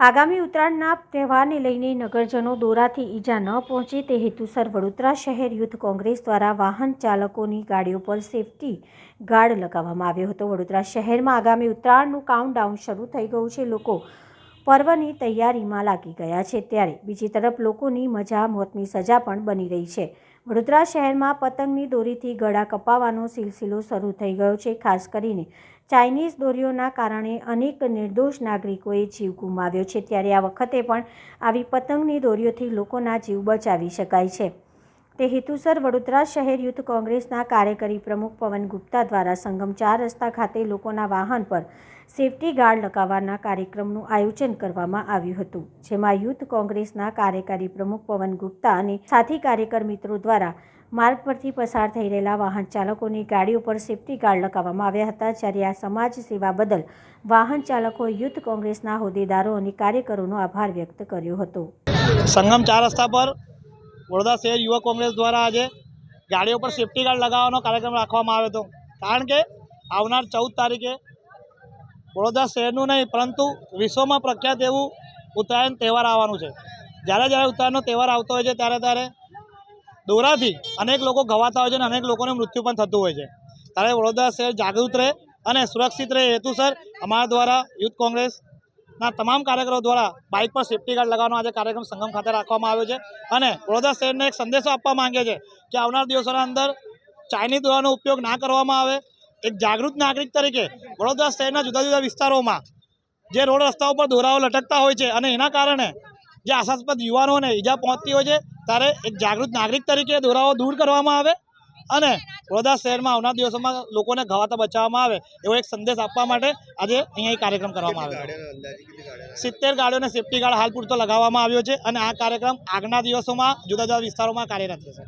આગામી ઉત્તરાયણના તહેવારને લઈને નગરજનો દોરાથી ઈજા ન પહોંચે તે હેતુસર વડોદરા શહેર યુથ કોંગ્રેસ દ્વારા વાહન ચાલકોની ગાડીઓ પર સેફટી ગાર્ડ લગાવવામાં આવ્યો હતો. વડોદરા શહેરમાં આગામી ઉત્તરાયણનું કાઉન્ટડાઉન શરૂ થઈ ગયું છે. લોકો પર્વની તૈયારીમાં લાગી ગયા છે ત્યારે બીજી તરફ લોકોની મજા મોતની સજા પણ બની રહી છે. વડોદરા શહેરમાં પતંગની દોરીથી ગળા કપાવાનો સિલસિલો શરૂ થઈ ગયો છે. ખાસ કરીને ચાઇનીઝ દોરીઓના કારણે અનેક નિર્દોષ નાગરિકોએ જીવ ગુમાવ્યો છે. ત્યારે આ વખતે પણ આવી પતંગની દોરીઓથી લોકોના જીવ બચાવી શકાય છે. તે હેતુસર વડોદરા શહેર યુથ કોંગ્રેસના કાર્યકારી પ્રમુખ પવન ગુપ્તા દ્વારા સંગમ ચાર રસ્તા ખાતે લોકોના વાહન પર સેફટી ગાર્ડ લગાવવાના કાર્યક્રમનું આયોજન કરવામાં આવ્યું હતું, જેમાં યુથ કોંગ્રેસના કાર્યકારી પ્રમુખ પવન ગુપ્તા અને સાથી કાર્યકર મિત્રો દ્વારા માર્ગ પરથી પસાર થઈ રહેલા વાહન ચાલકોની ગાડીઓ પર સેફટી ગાર્ડ લગાવવામાં આવ્યા હતા. જ્યારે આ સમાજ સેવા બદલ વાહન ચાલકો યુથ કોંગ્રેસના હોદ્દેદારો અને કાર્યકરોનો આભાર વ્યક્ત કર્યો હતો. સંગમ ચાર રસ્તા પર વડોદરા શહેર યુવક કોંગ્રેસ દ્વારા આજે ગાડીઓ પર સેફટી ગાર્ડ લગાવવાનો કાર્યક્રમ રાખવામાં આવ્યો હતો કારણ કે આવનાર ચૌદ તારીખે વડોદરા શહેરનું નહીં, પરંતુ વિશ્વમાં પ્રખ્યાત એવું ઉત્તરાયણ તહેવાર આવવાનું છે. જ્યારે જ્યારે ઉત્તરાયણનો તહેવાર આવતો હોય છે, ત્યારે ત્યારે દોરાથી અનેક લોકો ઘવાતા હોય છે અને અનેક લોકોનું મૃત્યુ પણ થતું હોય છે. ત્યારે વડોદરા શહેર જાગૃત રહે અને સુરક્ષિત રહે. હેતુસર અમારા દ્વારા યુથ કોંગ્રેસના તમામ કાર્યકરો દ્વારા બાઇક પર સેફટી ગાર્ડ લગાવવાનો આજે કાર્યક્રમ સંગમ ખાતે રાખવામાં આવ્યો છે. અને વડોદરા શહેરને એક સંદેશો આપવા માંગે છે કે આવનાર દિવસોના અંદર ચાઇનીઝ દોરાનો ઉપયોગ ના કરવામાં આવે. એક જાગૃત નાગરિક તરીકે વડોદરા શહેરના જુદા જુદા વિસ્તારોમાં જે રોડ રસ્તાઓ પર દોરાઓ લટકતા હોય છે અને એના કારણે જે આશાસ્પદ યુવાનોને ઈજા પહોંચતી હોય છે, ત્યારે એક જાગૃત નાગરિક તરીકે દોરાઓ દૂર કરવામાં આવે. અને વડોદરા શહેરમાં આવનાર દિવસોમાં લોકોને ઘવાતા બચાવવામાં આવે એવો એક સંદેશ આપવા માટે આજે અહીંયા કાર્યક્રમ કરવામાં આવ્યો સિત્તેર ગાડીઓને સેફટી ગાર્ડ હાલ પૂરતો લગાવવામાં આવ્યો છે અને આ કાર્યક્રમ આગના દિવસોમાં જુદા જુદા વિસ્તારોમાં કાર્યરત રહેશે.